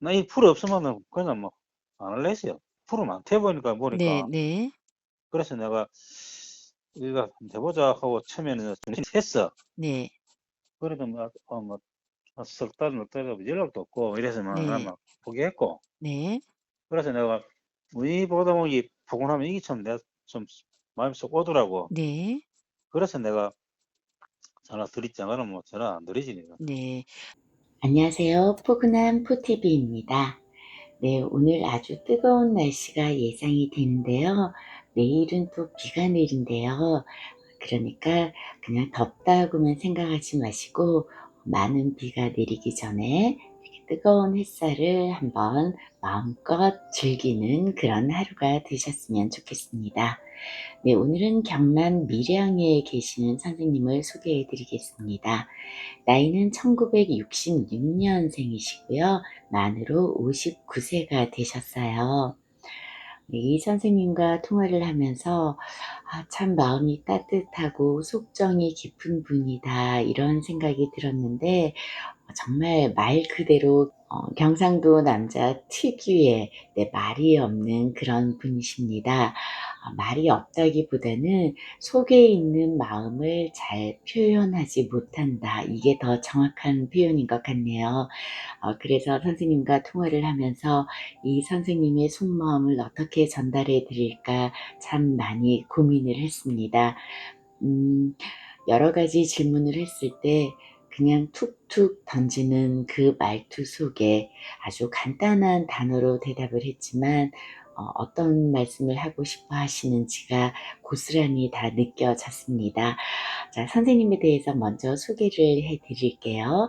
나 이 풀이 없으면은 그냥 뭐 안 할래 했어요. 풀을 많대 보니까 네, 보니까 네, 그래서 내가 이거 한번 해보자 하고 처음에는 좀 했어. 네, 그래도 뭐, 어, 뭐, 석 달, 넉달 연락도 없고 이래서 막, 네. 난막 포기했고. 네, 그래서 내가 이 보다 보고 나면 이게 참 내가 좀 마음이 쏙 오더라고. 네, 그래서 내가 전화 드리지 않으면 뭐 전화 안 드리지 내가. 네. 안녕하세요. 포근한 포TV입니다. 네, 오늘 아주 뜨거운 날씨가 예상이 되는데요. 내일은 또 비가 내린대요. 그러니까 그냥 덥다고만 생각하지 마시고 많은 비가 내리기 전에 뜨거운 햇살을 한번 마음껏 즐기는 그런 하루가 되셨으면 좋겠습니다. 네, 오늘은 경남 밀양에 계시는 선생님을 소개해 드리겠습니다. 나이는 1966년생이시고요. 만으로 59세가 되셨어요. 네, 이 선생님과 통화를 하면서 아, 참 마음이 따뜻하고 속정이 깊은 분이다 이런 생각이 들었는데 어, 정말 말 그대로 어, 경상도 남자 특유의 내 말이 없는 그런 분이십니다. 어, 말이 없다기보다는 속에 있는 마음을 잘 표현하지 못한다. 이게 더 정확한 표현인 것 같네요. 어, 그래서 선생님과 통화를 하면서 이 선생님의 속마음을 어떻게 전달해 드릴까 참 많이 고민을 했습니다. 음, 여러 가지 질문을 했을 때 그냥 툭툭 던지는 그 말투 속에 아주 간단한 단어로 대답을 했지만 어, 떤 말씀을 하고 싶어 하시는지가 고스란히 다 느껴졌습니다. 자, 선생님에 대해서 먼저 소개를 해 드릴게요.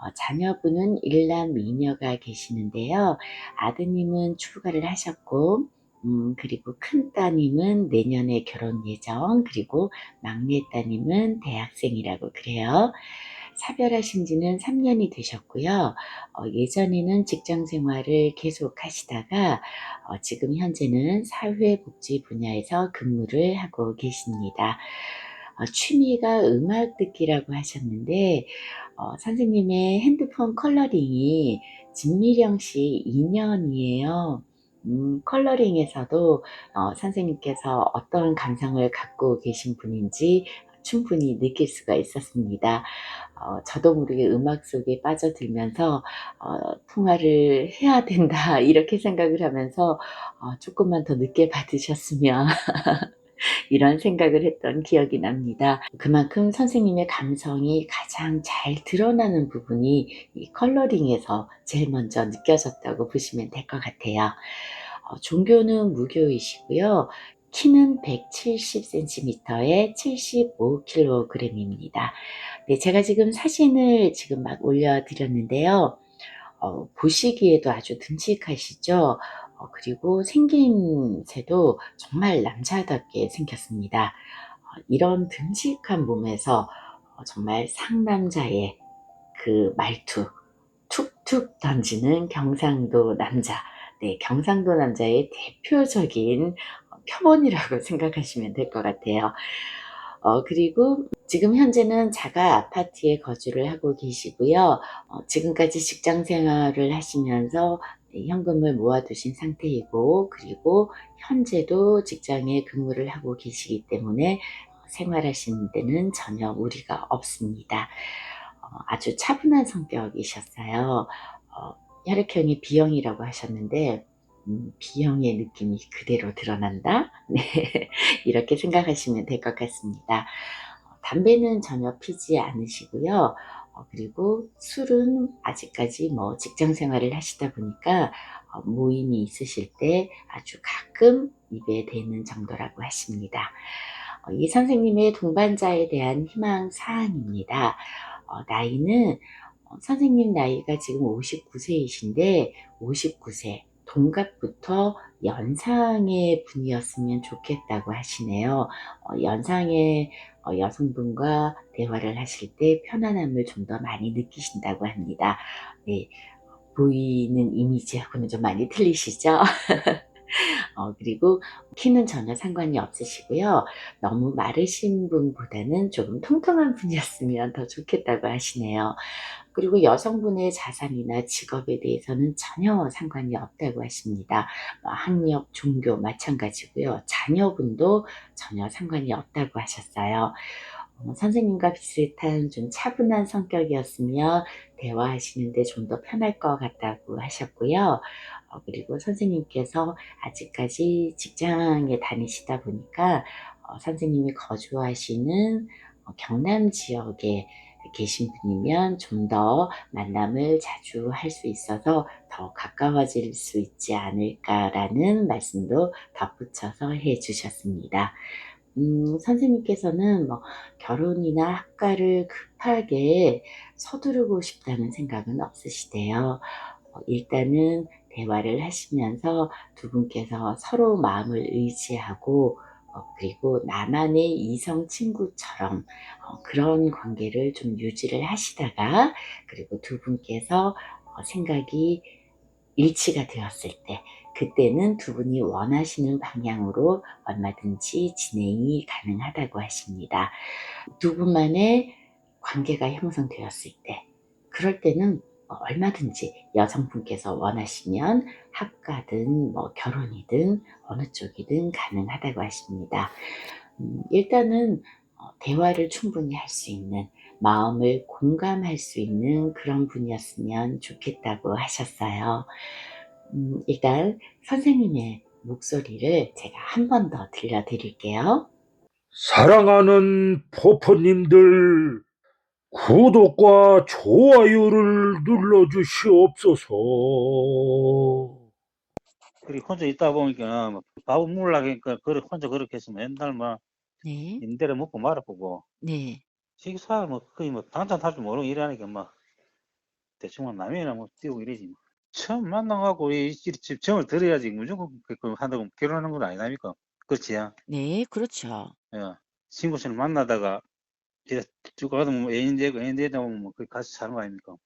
어, 자녀분은 일남 미녀가 계시는데요. 아드님은 출가를 하셨고, 음, 그리고 큰 따님은 내년에 결혼 예정, 그리고 막내 따님은 대학생이라고 그래요. 사별하신 지는 3년이 되셨고요. 어, 예전에는 직장 생활을 계속 하시다가 어, 지금 현재는 사회복지 분야에서 근무를 하고 계십니다. 어, 취미가 음악 듣기라고 하셨는데 어, 선생님의 핸드폰 컬러링이 진미령 씨 인연이에요. 음, 컬러링에서도 어, 선생님께서 어떤 감상을 갖고 계신 분인지 충분히 느낄 수가 있었습니다. 어, 저도 모르게 음악 속에 빠져들면서 어, 통화를 해야 된다 이렇게 생각을 하면서 어, 조금만 더 늦게 받으셨으면 이런 생각을 했던 기억이 납니다. 그만큼 선생님의 감성이 가장 잘 드러나는 부분이 이 컬러링에서 제일 먼저 느껴졌다고 보시면 될 것 같아요. 어, 종교는 무교이시고요. 키는 170cm에 75kg입니다. 네, 제가 지금 사진을 지금 막 올려드렸는데요. 어, 보시기에도 아주 듬직하시죠? 어, 그리고 생김새도 정말 남자답게 생겼습니다. 어, 이런 듬직한 몸에서 어, 정말 상남자의 그 말투, 툭툭 던지는 경상도 남자. 네, 경상도 남자의 대표적인 표본이라고 생각하시면 될 것 같아요. 어, 그리고 지금 현재는 자가 아파트에 거주를 하고 계시고요. 어, 지금까지 직장 생활을 하시면서 현금을 모아두신 상태이고, 그리고 현재도 직장에 근무를 하고 계시기 때문에 생활하시는 데는 전혀 무리가 없습니다. 어, 아주 차분한 성격이셨어요. 어, 혈액형이 B형이라고 하셨는데, 음, B형의 느낌이 그대로 드러난다? 네, 이렇게 생각하시면 될 것 같습니다. 어, 담배는 전혀 피지 않으시고요. 어, 그리고 술은 아직까지 뭐 직장 생활을 하시다 보니까 어, 모임이 있으실 때 아주 가끔 입에 대는 정도라고 하십니다. 어, 이 선생님의 동반자에 대한 희망 사항입니다. 어, 나이는 어, 선생님 나이가 지금 59세이신데 59세 동갑부터 연상의 분이었으면 좋겠다고 하시네요. 어, 연상의 어, 여성분과 대화를 하실 때 편안함을 좀 더 많이 느끼신다고 합니다. 네, 보이는 이미지하고는 좀 많이 틀리시죠? 어, 그리고 키는 전혀 상관이 없으시고요. 너무 마르신 분보다는 조금 통통한 분이었으면 더 좋겠다고 하시네요. 그리고 여성분의 자산이나 직업에 대해서는 전혀 상관이 없다고 하십니다. 뭐 학력, 종교 마찬가지고요. 자녀분도 전혀 상관이 없다고 하셨어요. 어, 선생님과 비슷한 좀 차분한 성격이었으면 대화하시는데 좀 더 편할 것 같다고 하셨고요. 어, 그리고 선생님께서 아직까지 직장에 다니시다 보니까 어, 선생님이 거주하시는 어, 경남 지역에 계신 분이면 좀 더 만남을 자주 할 수 있어서 더 가까워질 수 있지 않을까라는 말씀도 덧붙여서 해 주셨습니다. 음, 선생님께서는 뭐 결혼이나 학가를 급하게 서두르고 싶다는 생각은 없으시대요. 어, 일단은 대화를 하시면서 두 분께서 서로 마음을 의지하고 어, 그리고 나만의 이성 친구처럼 어, 그런 관계를 좀 유지를 하시다가 그리고 두 분께서 어, 생각이 일치가 되었을 때 그때는 두 분이 원하시는 방향으로 얼마든지 진행이 가능하다고 하십니다. 두 분만의 관계가 형성되었을 때 그럴 때는 어, 얼마든지 여성분께서 원하시면 학가든 뭐 결혼이든 어느 쪽이든 가능하다고 하십니다. 음, 일단은 어, 대화를 충분히 할 수 있는 마음을 공감할 수 있는 그런 분이었으면 좋겠다고 하셨어요. 음, 일단 선생님의 목소리를 제가 한 번 더 들려드릴게요. 사랑하는 포포님들, 구독과 좋아요를 눌러주시옵소서. 그리고 혼자 있다 보니까 뭐 밥을 먹으려고 하니까 그래 혼자 그렇게 해서 맨날 막 네, 임대를 먹고 말아보고 네, 식사 뭐 거의 뭐 반찬 탈줄 모르고 이러니까 막 대충 뭐 라면이나 뭐 띄우고 이러지 뭐. 처음 만나갖고 이, 이, 이 정을 들어야지 무조건 그, 그 한다고 결혼하는 건 아니다니까 그렇지요 네, 그렇죠. 예. 친구처럼 만나다가 이제 쭉 가다 보면 애인 되고 애인 되다 보면 뭐 거기 같이 사는 거 아닙니까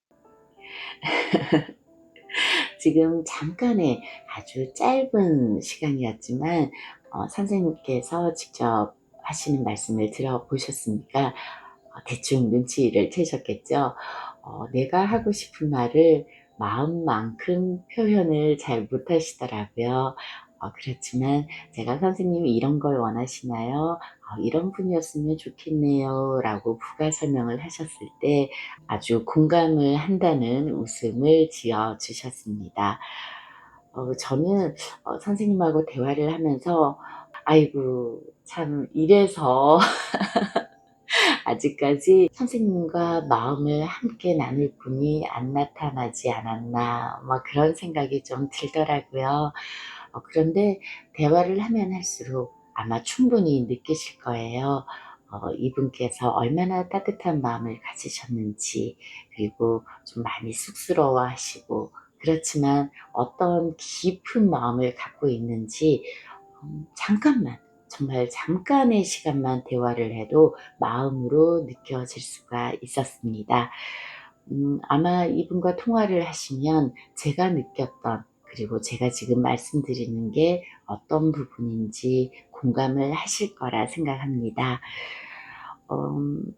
지금 잠깐의 아주 짧은 시간이었지만 어, 선생님께서 직접 하시는 말씀을 들어보셨으니까 어, 대충 눈치를 채셨겠죠. 어, 내가 하고 싶은 말을 마음만큼 표현을 잘 못하시더라고요. 어, 그렇지만 제가 선생님이 이런 걸 원하시나요? 어, 이런 분이었으면 좋겠네요. 라고 부가 설명을 하셨을 때 아주 공감을 한다는 웃음을 지어 주셨습니다. 어, 저는 어, 선생님하고 대화를 하면서 아이고 참 이래서 아직까지 선생님과 마음을 함께 나눌 분이 안 나타나지 않았나 뭐 그런 생각이 좀 들더라고요. 어, 그런데 대화를 하면 할수록 아마 충분히 느끼실 거예요. 어, 이분께서 얼마나 따뜻한 마음을 가지셨는지 그리고 좀 많이 쑥스러워 하시고 그렇지만 어떤 깊은 마음을 갖고 있는지 음, 잠깐만 정말 잠깐의 시간만 대화를 해도 마음으로 느껴질 수가 있었습니다. 음, 아마 이분과 통화를 하시면 제가 느꼈던 그리고 제가 지금 말씀드리는 게 어떤 부분인지 공감을 하실 거라 생각합니다. 음,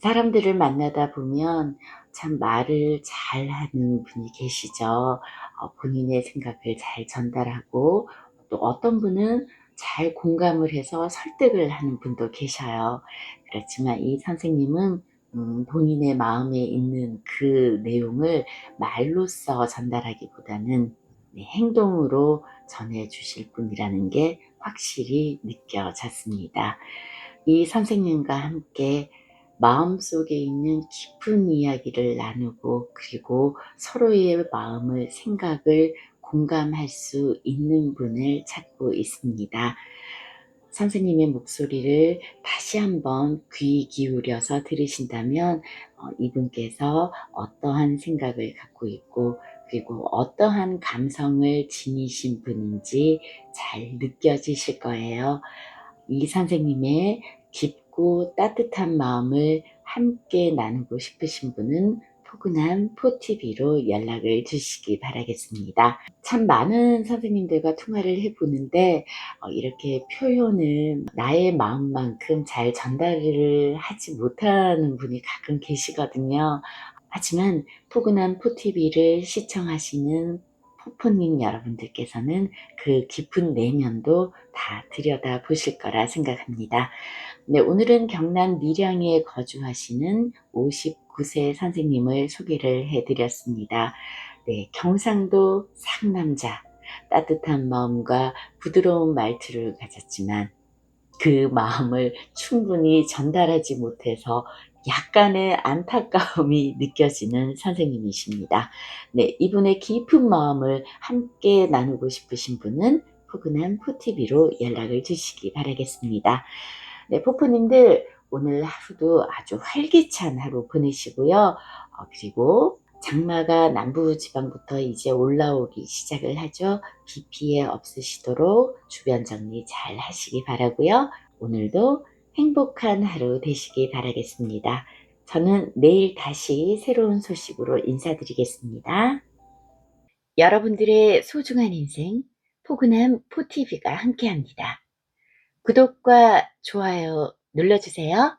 사람들을 만나다 보면 참 말을 잘 하는 분이 계시죠. 어, 본인의 생각을 잘 전달하고 또 어떤 분은 잘 공감을 해서 설득을 하는 분도 계셔요. 그렇지만 이 선생님은 음, 본인의 마음에 있는 그 내용을 말로써 전달하기보다는 네, 행동으로 전해 주실 분이라는 게 확실히 느껴졌습니다. 이 선생님과 함께 마음속에 있는 깊은 이야기를 나누고 그리고 서로의 마음을 생각을 공감할 수 있는 분을 찾고 있습니다. 선생님의 목소리를 다시 한번 귀 기울여서 들으신다면 어, 이분께서 어떠한 생각을 갖고 있고 그리고 어떠한 감성을 지니신 분인지 잘 느껴지실 거예요. 이 선생님의 깊고 따뜻한 마음을 함께 나누고 싶으신 분은 포근한 포TV로 연락을 주시기 바라겠습니다. 참 많은 선생님들과 통화를 해보는데 어, 이렇게 표현을 나의 마음만큼 잘 전달을 하지 못하는 분이 가끔 계시거든요. 하지만 포근한 포TV를 시청하시는 포포님 여러분들께서는 그 깊은 내면도 다 들여다 보실 거라 생각합니다. 네, 오늘은 경남 밀양에 거주하시는 59세 선생님을 소개를 해드렸습니다. 네, 경상도 상남자, 따뜻한 마음과 부드러운 말투를 가졌지만 그 마음을 충분히 전달하지 못해서 약간의 안타까움이 느껴지는 선생님이십니다. 네, 이분의 깊은 마음을 함께 나누고 싶으신 분은 포근한 포TV로 연락을 주시기 바라겠습니다. 네, 포포님들 오늘 하루도 아주 활기찬 하루 보내시고요. 어, 그리고 장마가 남부 지방부터 이제 올라오기 시작을 하죠. 비 피해 없으시도록 주변 정리 잘 하시기 바라고요. 오늘도 행복한 하루 되시기 바라겠습니다. 저는 내일 다시 새로운 소식으로 인사드리겠습니다. 여러분들의 소중한 인생 포근한 포TV가 함께합니다. 구독과 좋아요 눌러주세요.